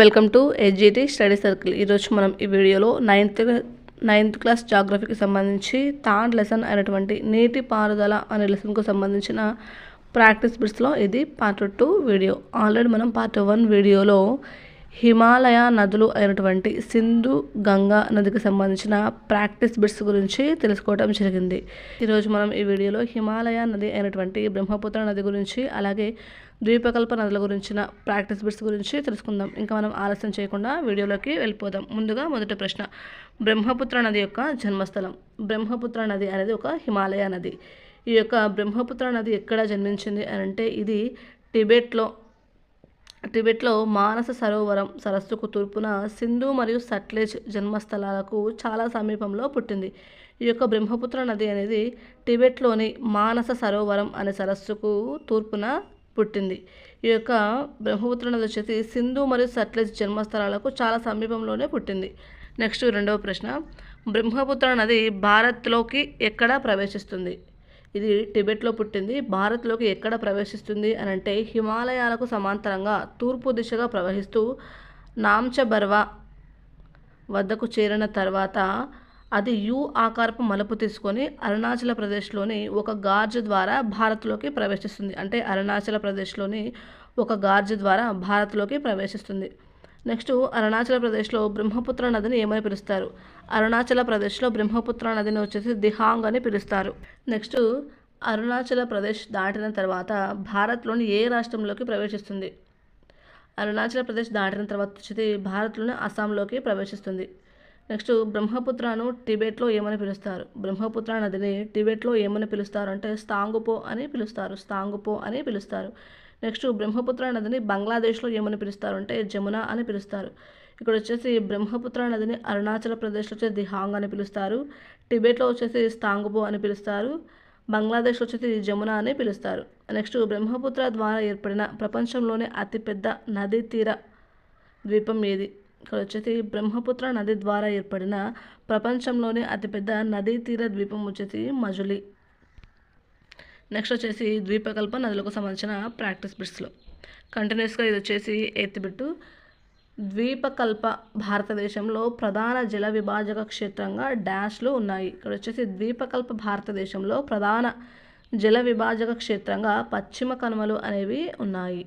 Welcome to SGT study circle. ఈరోజు మనం ఈ వీడియోలో నైన్త్ నైన్త్ క్లాస్ జాగ్రఫీకి సంబంధించి థర్డ్ లెసన్ అయినటువంటి నీటి పారుదల అనే లెసన్కు సంబంధించిన ప్రాక్టీస్ బిట్స్లో ఇది పార్ట్ టూ వీడియో. ఆల్రెడీ మనం పార్ట్ వన్ వీడియోలో హిమాలయ నదులు అయినటువంటి సింధు గంగా నదికి సంబంధించిన ప్రాక్టీస్ బిట్స్ గురించి తెలుసుకోవడం జరిగింది. ఈరోజు మనం ఈ వీడియోలో హిమాలయ నది అయినటువంటి బ్రహ్మపుత్ర నది గురించి అలాగే ద్వీపకల్ప నదుల గురించిన ప్రాక్టీస్ బిట్స్ గురించి తెలుసుకుందాం. ఇంకా మనం ఆలస్యం చేయకుండా వీడియోలోకి వెళ్ళిపోదాం. ముందుగా మొదటి ప్రశ్న. బ్రహ్మపుత్ర నది యొక్క జన్మస్థలం. బ్రహ్మపుత్ర నది అనేది ఒక హిమాలయ నది. ఈ యొక్క బ్రహ్మపుత్ర నది ఎక్కడ జన్మించింది అని అంటే ఇది టిబెట్లో. టిబెట్లో మానస సరోవరం సరస్సుకు తూర్పున సింధు మరియు సట్లెజ్ జన్మస్థలాలకు చాలా సమీపంలో పుట్టింది. ఈ యొక్క బ్రహ్మపుత్ర నది అనేది టిబెట్లోని మానస సరోవరం అనే సరస్సుకు తూర్పున పుట్టింది. ఈ యొక్క బ్రహ్మపుత్ర నది వచ్చేసి సింధు మరియు సట్లెజ్ జన్మస్థలాలకు చాలా సమీపంలోనే పుట్టింది. నెక్స్ట్ రెండవ ప్రశ్న. బ్రహ్మపుత్ర నది భారత్లోకి ఎక్కడ ప్రవేశిస్తుంది? ఇది టిబెట్లో పుట్టింది. భారత్లోకి ఎక్కడ ప్రవేశిస్తుంది అని అంటే హిమాలయాలకు సమాంతరంగా తూర్పు దిశగా ప్రవహిస్తూ నాంచబర్వా వద్దకు చేరిన తర్వాత అది యు ఆకారపు మలుపు తీసుకొని అరుణాచల ప్రదేశ్లోని ఒక గార్జ్ ద్వారా భారత్లోకి ప్రవేశిస్తుంది. అంటే అరుణాచల ప్రదేశ్లోని ఒక గార్జ్ ద్వారా భారత్లోకి ప్రవేశిస్తుంది. నెక్స్ట్ అరుణాచల ప్రదేశ్లో బ్రహ్మపుత్ర నదిని ఏమని పిలుస్తారు? అరుణాచల ప్రదేశ్లో బ్రహ్మపుత్ర నదిని వచ్చేసి దిహాంగ్ అని పిలుస్తారు. నెక్స్ట్ అరుణాచల ప్రదేశ్ దాటిన తర్వాత భారత్లోని ఏ రాష్ట్రంలోకి ప్రవేశిస్తుంది? అరుణాచల ప్రదేశ్ దాటిన తర్వాత వచ్చేది భారత్లోని అస్సాంలోకి ప్రవేశిస్తుంది. నెక్స్ట్ బ్రహ్మపుత్రను టిబెట్లో ఏమని పిలుస్తారు? బ్రహ్మపుత్ర నదిని టిబెట్లో ఏమని పిలుస్తారు అంటే స్తాంగుపో అని పిలుస్తారు స్తాంగుపో అని పిలుస్తారు. నెక్స్ట్ బ్రహ్మపుత్ర నదిని బంగ్లాదేశ్లో ఏమని పిలుస్తారు అంటే జమున అని పిలుస్తారు. ఇక్కడ వచ్చేసి బ్రహ్మపుత్ర నదిని అరుణాచల్ ప్రదేశ్లో వచ్చేసి దిహాంగ్ అని పిలుస్తారు. టిబెట్లో వచ్చేసి స్తాంగుపో అని పిలుస్తారు. బంగ్లాదేశ్లో వచ్చేసి జమున అని పిలుస్తారు. నెక్స్ట్ బ్రహ్మపుత్ర ద్వారా ఏర్పడిన ప్రపంచంలోనే అతిపెద్ద నదీ తీర ద్వీపం ఏది? ఇక్కడ వచ్చేసి బ్రహ్మపుత్ర నది ద్వారా ఏర్పడిన ప్రపంచంలోనే అతిపెద్ద నదీ తీర ద్వీపం వచ్చేసి మజులి. నెక్స్ట్ వచ్చేసి ద్వీపకల్ప నదులకు సంబంధించిన ప్రాక్టీస్ బిట్స్లో కంటిన్యూస్గా ఇది వచ్చేసి ఎయిత్ బిట్టు ద్వీపకల్ప భారతదేశంలో ప్రధాన జల విభాజక క్షేత్రంగా డాష్లు ఉన్నాయి. ఇక్కడ వచ్చేసి ద్వీపకల్ప భారతదేశంలో ప్రధాన జల విభాజక క్షేత్రంగా పశ్చిమ కనుమలు అనేవి ఉన్నాయి.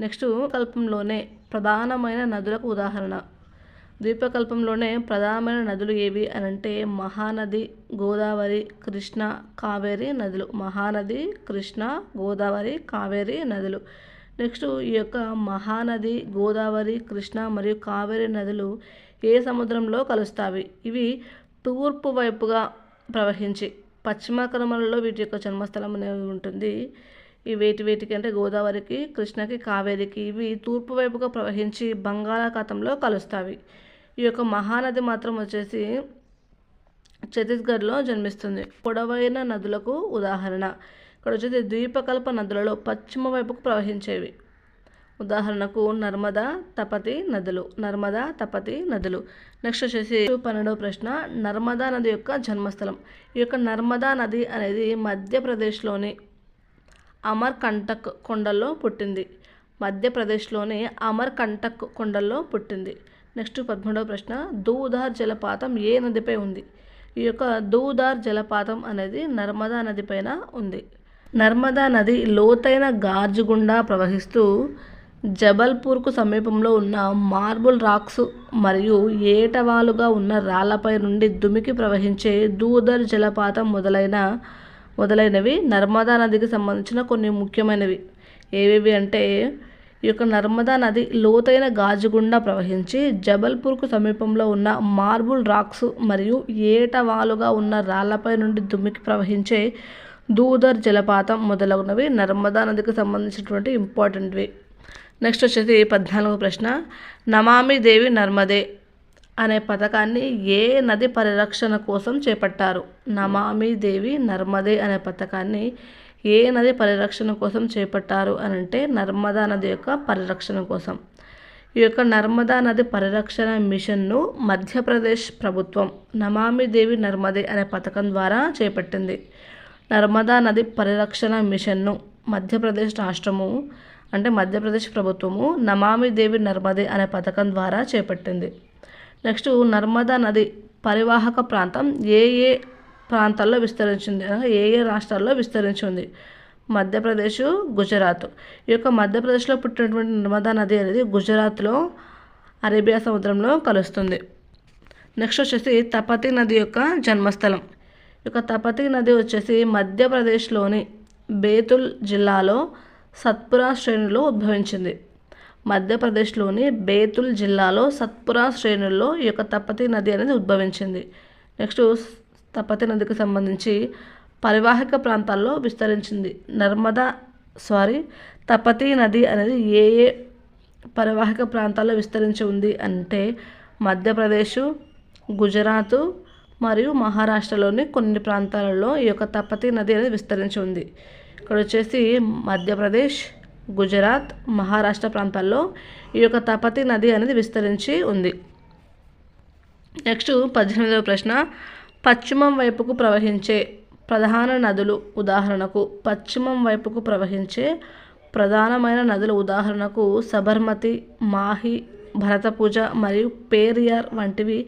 నెక్స్ట్ కల్పంలోనే ప్రధానమైన నదులకు ఉదాహరణ. ద్వీపకల్పంలోనే ప్రధానమైన నదులు ఏవి అని అంటే మహానది గోదావరి కృష్ణ కావేరి నదులు. మహానది కృష్ణ గోదావరి కావేరి నదులు. నెక్స్ట్ ఈ యొక్క మహానది గోదావరి కృష్ణ మరియు కావేరి నదులు ఏ సముద్రంలో కలుస్తాయి? ఇవి తూర్పు వైపుగా ప్రవహించి పశ్చిమ కనుమలలో వీటి యొక్క జన్మస్థలం అనేది ఉంటుంది. ఈ వేటి వేటికి అంటే గోదావరికి కృష్ణకి కావేరికి ఇవి తూర్పు వైపుగా ప్రవహించి బంగాళాఖాతంలో కలుస్తాయి. ఈ యొక్క మహానది మాత్రం వచ్చేసి ఛత్తీస్గఢ్లో జన్మిస్తుంది. పొడవైన నదులకు ఉదాహరణ. ఇక్కడ వచ్చేసి ద్వీపకల్ప నదులలో పశ్చిమ వైపుకు ప్రవహించేవి. ఉదాహరణకు నర్మదా తపతి నదులు నర్మదా తపతి నదులు. నెక్స్ట్ వచ్చేసి పన్నెండవ ప్రశ్న నర్మదా నది యొక్క జన్మస్థలం. ఈ యొక్క నర్మదా నది అనేది మధ్యప్రదేశ్లోని అమర్ కంటక్ కొండల్లో పుట్టింది. మధ్యప్రదేశ్లోని అమర్ కంటక్ కొండల్లో పుట్టింది. నెక్స్ట్ పదమూడవ ప్రశ్న దూధార్ జలపాతం ఏ నదిపై ఉంది? ఈ యొక్క దూధార్ జలపాతం అనేది నర్మదా నదిపైన ఉంది. నర్మదా నది లోతైన గార్జు గుండా ప్రవహిస్తూ జబల్పూర్కు సమీపంలో ఉన్న మార్బుల్ రాక్స్ మరియు ఏటవాలుగా ఉన్న రాళ్ళపై నుండి దుమికి ప్రవహించే దూదర్ జలపాతం మొదలైన మొదలైనవి నర్మదా నదికి సంబంధించిన కొన్ని ముఖ్యమైనవి. ఏవేవి అంటే ఈ యొక్క నర్మదా నది లోతైన గాజు గుండా ప్రవహించి జబల్పూర్కు సమీపంలో ఉన్న మార్బుల్ రాక్స్ మరియు ఏటవాలుగా ఉన్న రాళ్ళపై నుండి దుమ్మికి ప్రవహించే దూదర్ జలపాతం మొదలగునవి నర్మదా నదికి సంబంధించినటువంటి ఇంపార్టెంట్వి. నెక్స్ట్ వచ్చేసి పద్నాలుగో ప్రశ్న. నమామి దేవి నర్మదే. అనే పథకాన్ని ఏ నది పరిరక్షణ కోసం చేపట్టారు? నమామి దేవి నర్మదే అనే పథకాన్ని ఏ నది పరిరక్షణ కోసం చేపట్టారు అని అంటే నర్మదా నది యొక్క పరిరక్షణ కోసం. ఈ యొక్క నర్మదా నది పరిరక్షణ మిషన్ను మధ్యప్రదేశ్ ప్రభుత్వం నమామి దేవి నర్మదే అనే పథకం ద్వారా చేపట్టింది. నర్మదా నది పరిరక్షణ మిషన్ను మధ్యప్రదేశ్ రాష్ట్రము అంటే మధ్యప్రదేశ్ ప్రభుత్వము నమామి దేవి నర్మదే అనే పథకం ద్వారా చేపట్టింది. నెక్స్ట్ నర్మదా నది పరివాహక ప్రాంతం ఏ ఏ ప్రాంతాల్లో విస్తరించింది? అనగా ఏ ఏ రాష్ట్రాల్లో విస్తరించింది? మధ్యప్రదేశ్ గుజరాత్. ఈ యొక్క మధ్యప్రదేశ్లో పుట్టినటువంటి నర్మదా నది అనేది గుజరాత్లో అరేబియా సముద్రంలో కలుస్తుంది. నెక్స్ట్ వచ్చేసి తపతి నది యొక్క జన్మస్థలం. ఈ యొక్క తపతి నది వచ్చేసి మధ్యప్రదేశ్లోని బేతుల్ జిల్లాలో సత్పురా శ్రేణిలో ఉద్భవించింది. మధ్యప్రదేశ్లోని బేతుల్ జిల్లాలో సత్పురా శ్రేణుల్లో ఈ యొక్క తపతి నది అనేది ఉద్భవించింది. నెక్స్ట్ తపతి నదికి సంబంధించి పరివాహక ప్రాంతాల్లో విస్తరించింది. నర్మదా సారీ తపతి నది అనేది ఏ ఏ పరివాహక ప్రాంతాల్లో విస్తరించి ఉంది అంటే మధ్యప్రదేశ్ గుజరాత్ మరియు మహారాష్ట్రలోని కొన్ని ప్రాంతాలలో ఈ యొక్క తపతి నది అనేది విస్తరించి ఉంది. ఇక్కడ వచ్చేసి మధ్యప్రదేశ్ గుజరాత్ మహారాష్ట్ర ప్రాంతాల్లో ఈ యొక్క తపతి నది అనేది విస్తరించి ఉంది. నెక్స్ట్ పద్దెనిమిదవ ప్రశ్న. పశ్చిమం వైపుకు ప్రవహించే ప్రధాన నదులు ఉదాహరణకు పశ్చిమం వైపుకు ప్రవహించే ప్రధానమైన నదుల ఉదాహరణకు సబర్మతి మాహి భరతపూజ మరియు పేరియార్ వంటివి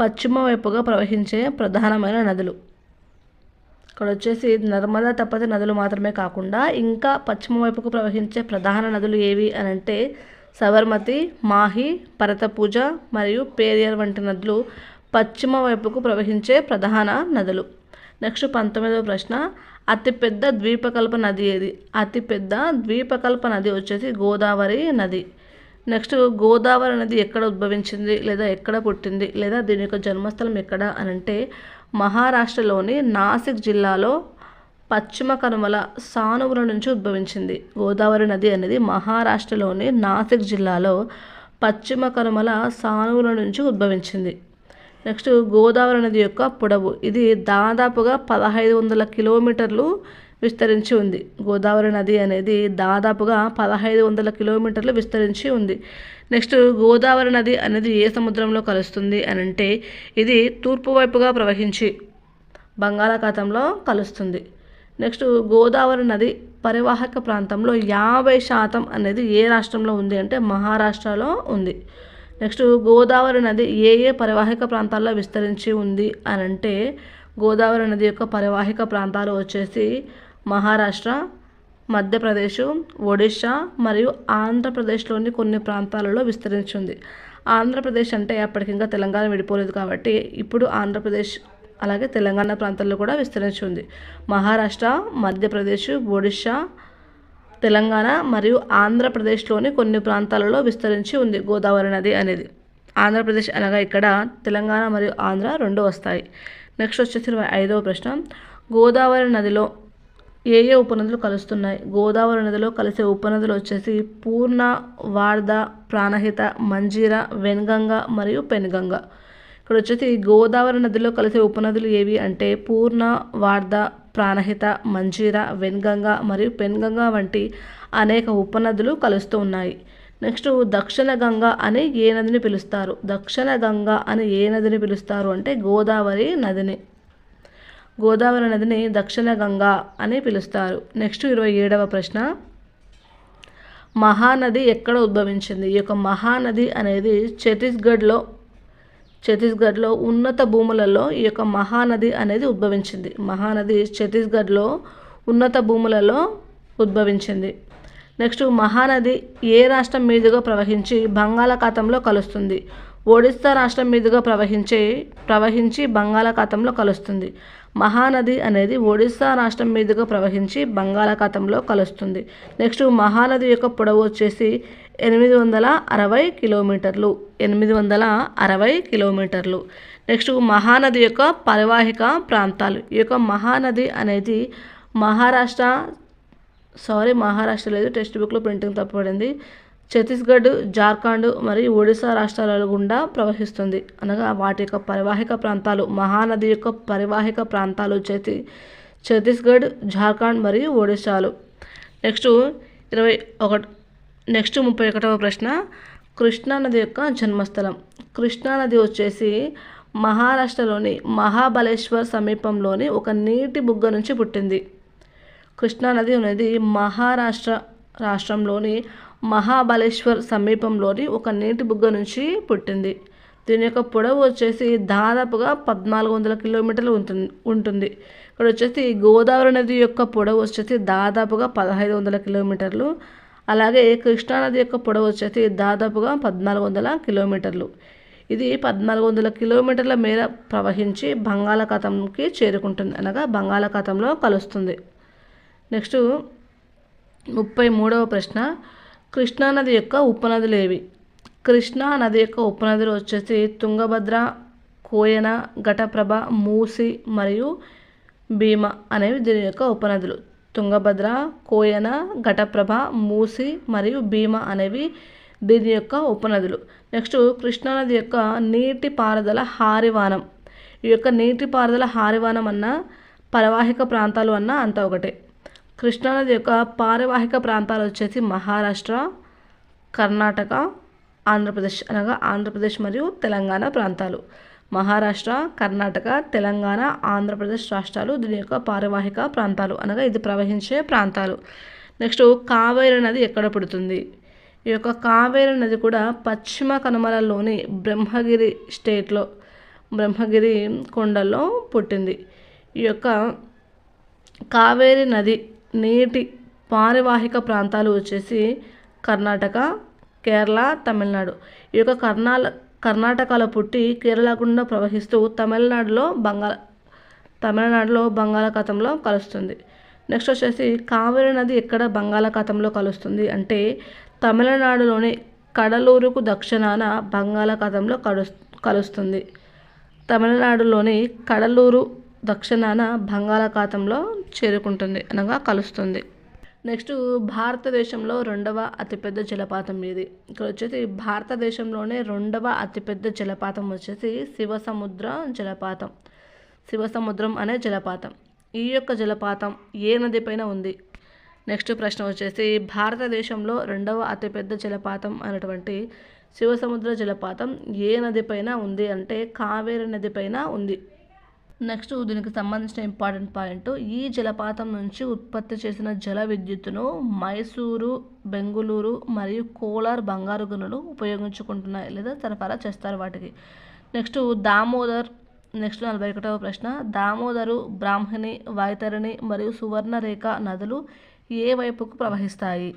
పశ్చిమ వైపుగా ప్రవహించే ప్రధానమైన నదులు. ఇక్కడ వచ్చేసి నర్మదా తప్పతి నదులు మాత్రమే కాకుండా ఇంకా పశ్చిమ వైపుకు ప్రవహించే ప్రధాన నదులు ఏవి అని అంటే సబర్మతి మాహి పరతపూజ మరియు పేరియర్ వంటి నదులు పశ్చిమ వైపుకు ప్రవహించే ప్రధాన నదులు. నెక్స్ట్ పంతొమ్మిదవ ప్రశ్న అతిపెద్ద ద్వీపకల్ప నది ఏది? అతిపెద్ద ద్వీపకల్ప నది వచ్చేసి గోదావరి నది. నెక్స్ట్ గోదావరి నది ఎక్కడ ఉద్భవించింది లేదా ఎక్కడ పుట్టింది లేదా దీని యొక్క జన్మస్థలం ఎక్కడ అని అంటే మహారాష్ట్రలోని నాసిక్ జిల్లాలో పశ్చిమ కనుమల సానువుల నుంచి ఉద్భవించింది. గోదావరి నది అనేది మహారాష్ట్రలోని నాసిక్ జిల్లాలో పశ్చిమ కనుమల సానువుల నుంచి ఉద్భవించింది. నెక్స్ట్ గోదావరి నది యొక్క పొడవు. ఇది దాదాపుగా పదహైదు వందల కిలోమీటర్లు విస్తరించి ఉంది. గోదావరి నది అనేది దాదాపుగా పదహైదు వందల కిలోమీటర్లు విస్తరించి ఉంది. నెక్స్ట్ గోదావరి నది అనేది ఏ సముద్రంలో కలుస్తుంది అని అంటే ఇది తూర్పు వైపుగా ప్రవహించి బంగాళాఖాతంలో కలుస్తుంది. నెక్స్ట్ గోదావరి నది పరివాహక ప్రాంతంలో యాభై శాతం అనేది ఏ రాష్ట్రంలో ఉంది అంటే మహారాష్ట్రలో ఉంది. నెక్స్ట్ గోదావరి నది ఏ ఏ పరివాహిక ప్రాంతాల్లో విస్తరించి ఉంది అని అంటే గోదావరి నది యొక్క పరివాహిక ప్రాంతాలు వచ్చేసి మహారాష్ట్ర మధ్యప్రదేశ్ ఒడిశా మరియు ఆంధ్రప్రదేశ్లోని కొన్ని ప్రాంతాలలో విస్తరించింది. ఆంధ్రప్రదేశ్ అంటే అప్పటికింకా తెలంగాణ విడిపోలేదు కాబట్టి ఇప్పుడు ఆంధ్రప్రదేశ్ అలాగే తెలంగాణ ప్రాంతాల్లో కూడా విస్తరించి ఉంది మహారాష్ట్ర మధ్యప్రదేశ్ ఒడిశా తెలంగాణ మరియు ఆంధ్రప్రదేశ్లోని కొన్ని ప్రాంతాలలో విస్తరించి ఉంది గోదావరి నది అనేది. ఆంధ్రప్రదేశ్ అనగా ఇక్కడ తెలంగాణ మరియు ఆంధ్ర రెండు వస్తాయి. నెక్స్ట్ వచ్చేసి ఇరవై ఐదవ ప్రశ్న. గోదావరి నదిలో ఏ ఏ ఉపనదులు కలుస్తున్నాయి? గోదావరి నదిలో కలిసే ఉపనదులు వచ్చేసి పూర్ణ వార్ధ ప్రాణహిత మంజీర వెన్గంగ మరియు పెన్గంగ. ఇక్కడ వచ్చేసి గోదావరి నదిలో కలిసే ఉపనదులు ఏవి అంటే పూర్ణ వార్ధ ప్రాణహిత మంజీర వెన్గంగ మరియు పెన్గంగ వంటి అనేక ఉపనదులు కలుస్తూ ఉన్నాయి. నెక్స్ట్ దక్షిణ గంగ అని ఏ నదిని పిలుస్తారు? దక్షిణ గంగ అని ఏ నదిని పిలుస్తారు అంటే గోదావరి నదిని. గోదావరి నదిని దక్షిణ గంగా అని పిలుస్తారు. నెక్స్ట్ ఇరవై ఏడవ ప్రశ్న. మహానది ఎక్కడ ఉద్భవించింది? ఈ యొక్క మహానది అనేది ఛత్తీస్గఢ్లో ఛత్తీస్గఢ్లో ఉన్నత భూములలో ఈ యొక్క మహానది అనేది ఉద్భవించింది. మహానది ఛత్తీస్గఢ్లో ఉన్నత భూములలో ఉద్భవించింది. నెక్స్ట్ మహానది ఏ రాష్ట్రం మీదుగా ప్రవహించి బంగాళాఖాతంలో కలుస్తుంది? ఒడిస్సా రాష్ట్రం మీదుగా ప్రవహించే ప్రవహించి బంగాళాఖాతంలో కలుస్తుంది. మహానది అనేది ఒడిస్సా రాష్ట్రం మీదుగా ప్రవహించి బంగాళాఖాతంలో కలుస్తుంది. నెక్స్ట్ మహానది యొక్క పొడవు వచ్చేసి ఎనిమిది వందల అరవై కిలోమీటర్లు. ఎనిమిది వందల అరవై కిలోమీటర్లు. నెక్స్ట్ మహానది యొక్క పరివాహిక ప్రాంతాలు. ఈ యొక్క మహానది అనేది మహారాష్ట్ర సారీ మహారాష్ట్ర లేదు టెక్స్ట్ బుక్లో ప్రింటింగ్ తప్పబడింది. ఛత్తీస్గఢ్ జార్ఖండ్ మరియు ఒడిశా రాష్ట్రాల గుండా ప్రవహిస్తుంది. అనగా వాటి యొక్క పరివాహిక ప్రాంతాలు మహానది యొక్క పరివాహిక ప్రాంతాలు వచ్చేసి ఛత్తీస్గఢ్ జార్ఖండ్ మరియు ఒడిశాలు. నెక్స్ట్ ఇరవై ఒకటి నెక్స్ట్ ముప్పై ఒకటవ ప్రశ్న కృష్ణానది యొక్క జన్మస్థలం. కృష్ణానది వచ్చేసి మహారాష్ట్రలోని మహాబలేశ్వర్ సమీపంలోని ఒక నీటి బుగ్గ నుంచి పుట్టింది. కృష్ణానది అనేది మహారాష్ట్ర రాష్ట్రంలోని మహాబలేశ్వర్ సమీపంలోని ఒక నీటి బుగ్గ నుంచి పుట్టింది. దీని యొక్క పొడవు వచ్చేసి దాదాపుగా పద్నాలుగు వందల కిలోమీటర్లు ఉంటుంది ఉంటుంది. ఇక్కడ వచ్చేసి గోదావరి నది యొక్క పొడవు వచ్చేసి దాదాపుగా పదహైదు వందల కిలోమీటర్లు. అలాగే కృష్ణానది యొక్క పొడవు వచ్చేసి దాదాపుగా పద్నాలుగు వందల కిలోమీటర్లు. ఇది పద్నాలుగు వందల కిలోమీటర్ల మేర ప్రవహించి బంగాళాఖాతంకి చేరుకుంటుంది. అనగా బంగాళాఖాతంలో కలుస్తుంది. నెక్స్ట్ ముప్పై మూడవ ప్రశ్న. కృష్ణానది యొక్క ఉపనదులు ఏవి? కృష్ణా నది యొక్క ఉపనదులు వచ్చేసి తుంగభద్ర కోయన ఘటప్రభ మూసి మరియు భీమ అనేవి దీని యొక్క ఉపనదులు. తుంగభద్ర కోయన ఘటప్రభ మూసి మరియు భీమ అనేవి దీని యొక్క ఉపనదులు. నెక్స్ట్ కృష్ణానది యొక్క నీటి పారుదల హారివానం. ఈ యొక్క నీటి పారుదల హారివానం అన్న పరవాహిక ప్రాంతాలు అన్న అంత ఒకటే. కృష్ణానది యొక్క పారివాహిక ప్రాంతాలు వచ్చేసి మహారాష్ట్ర కర్ణాటక ఆంధ్రప్రదేశ్ అనగా ఆంధ్రప్రదేశ్ మరియు తెలంగాణ ప్రాంతాలు. మహారాష్ట్ర కర్ణాటక తెలంగాణ ఆంధ్రప్రదేశ్ రాష్ట్రాలు దీని యొక్క పారివాహిక ప్రాంతాలు అనగా ఇది ప్రవహించే ప్రాంతాలు. నెక్స్ట్ కావేరి నది ఎక్కడ పుడుతుంది? ఈ యొక్క కావేరి నది కూడా పశ్చిమ కనుమలలోని బ్రహ్మగిరి స్టేట్లో బ్రహ్మగిరి కొండల్లో పుట్టింది. ఈ యొక్క కావేరి నది నీటి పారివాహిక ప్రాంతాలు వచ్చేసి కర్ణాటక కేరళ తమిళనాడు. ఈ యొక్క కర్ణాల కర్ణాటకలో పుట్టి కేరళ గుండా ప్రవహిస్తూ తమిళనాడులో బంగాళ తమిళనాడులో బంగాళాఖాతంలో కలుస్తుంది. నెక్స్ట్ వచ్చేసి కావేరి నది ఎక్కడ బంగాళాఖాతంలో కలుస్తుంది అంటే తమిళనాడులోని కడలూరుకు దక్షిణాన బంగాళాఖాతంలో కలు కలుస్తుంది. తమిళనాడులోని కడలూరు దక్షిణాన బంగాళాఖాతంలో చేరుకుంటుంది అనగా కలుస్తుంది. నెక్స్ట్ భారతదేశంలో రెండవ అతిపెద్ద జలపాతం ఇది. ఇక్కడ వచ్చేసి భారతదేశంలోనే రెండవ అతిపెద్ద జలపాతం వచ్చేసి శివసముద్ర జలపాతం. శివసముద్రం అనే జలపాతం. ఈ యొక్క జలపాతం ఏ నది పైన ఉంది? నెక్స్ట్ ప్రశ్న వచ్చేసి భారతదేశంలో రెండవ అతిపెద్ద జలపాతం అనేటువంటి శివసముద్ర జలపాతం ఏ నది పైన ఉంది అంటే కావేరి నది పైన ఉంది. నెక్స్ట్ దీనికి సంబంధించిన ఇంపార్టెంట్ పాయింట్ ఈ జలపాతం నుంచి ఉత్పత్తి చేసిన జల విద్యుత్తును మైసూరు బెంగుళూరు మరియు కోలార్ బంగారు గనులు ఉపయోగించుకుంటున్నాయి లేదా సరఫరా చేస్తారు వాటికి. నెక్స్ట్ దామోదర్ నెక్స్ట్ నలభై ఒకటవ ప్రశ్న. దామోదరు బ్రాహ్మణి వైతరిణి మరియు సువర్ణరేఖ నదులు ఏ వైపుకు ప్రవహిస్తాయి?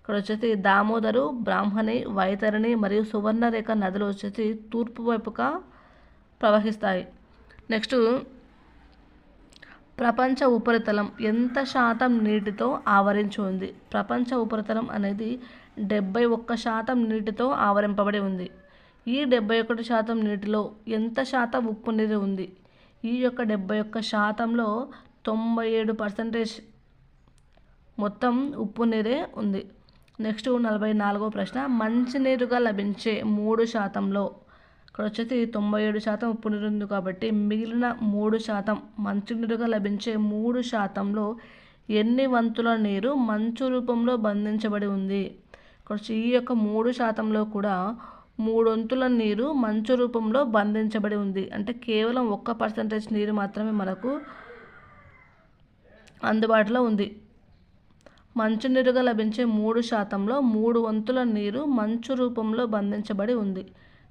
ఇక్కడ వచ్చేసి దామోదరు బ్రాహ్మణి వైతరిణి మరియు సువర్ణరేఖ నదులు వచ్చేసి తూర్పు వైపుగా ప్రవహిస్తాయి. నెక్స్ట్ ప్రపంచ ఉపరితలం ఎంత శాతం నీటితో ఆవరించి ఉంది? ప్రపంచ ఉపరితలం అనేది డెబ్బై ఒక్క శాతం నీటితో ఆవరింపబడి ఉంది. ఈ డెబ్బై ఒకటి శాతం నీటిలో ఎంత శాతం ఉప్పు నీరు ఉంది? ఈ యొక్క డెబ్బై ఒక్క శాతంలో తొంభై ఏడు పర్సెంటేజ్ మొత్తం ఉప్పు నీరే ఉంది. నెక్స్ట్ నలభై నాలుగో ప్రశ్న మంచినీరుగా లభించే మూడు శాతంలో ఇక్కడ వచ్చేసి తొంభై ఏడు శాతం ఉప్పు నీరు ఉంది కాబట్టి మిగిలిన మూడు శాతం మంచినీరుగా లభించే మూడు శాతంలో ఎన్ని వంతుల నీరు మంచు రూపంలో బంధించబడి ఉంది? ఇక్కడ ఈ యొక్క మూడు శాతంలో కూడా మూడు వంతుల నీరు మంచు రూపంలో బంధించబడి ఉంది. అంటే కేవలం ఒక్క పర్సంటేజ్ నీరు మాత్రమే మనకు అందుబాటులో ఉంది. మంచునీరుగా లభించే మూడు శాతంలో మూడు వంతుల నీరు మంచు రూపంలో బంధించబడి ఉంది.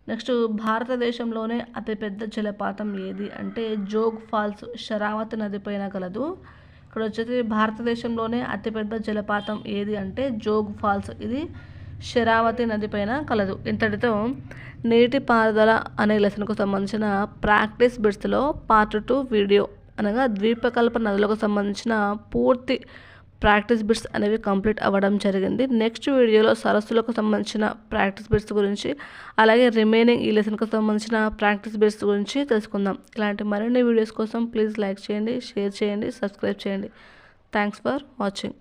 నెక్స్ట్ భారతదేశంలోనే అతిపెద్ద జలపాతం ఏది అంటే జోగ్ ఫాల్స్ శరావతి నది పైన కలదు. ఇక్కడ వచ్చేసి భారతదేశంలోనే అతిపెద్ద జలపాతం ఏది అంటే జోగ్ ఫాల్స్ ఇది శరావతి నది పైన కలదు. ఇంతటితో నీటి పారుదల అనే లెసన్కు సంబంధించిన ప్రాక్టీస్ బిట్స్లో పార్ట్ టూ వీడియో అనగా ద్వీపకల్ప నదులకు సంబంధించిన పూర్తి ప్రాక్టీస్ బిట్స్ అనేవి కంప్లీట్ అవ్వడం జరిగింది. నెక్స్ట్ వీడియోలో సరస్సులకు సంబంధించిన ప్రాక్టీస్ బిట్స్ గురించి అలాగే రిమైనింగ్ ఈ లెసన్కి సంబంధించిన ప్రాక్టీస్ బిట్స్ గురించి తెలుసుకుందాం. ఇలాంటి మరిన్ని వీడియోస్ కోసం ప్లీజ్ లైక్ చేయండి షేర్ చేయండి సబ్స్క్రైబ్ చేయండి. Thanks for watching.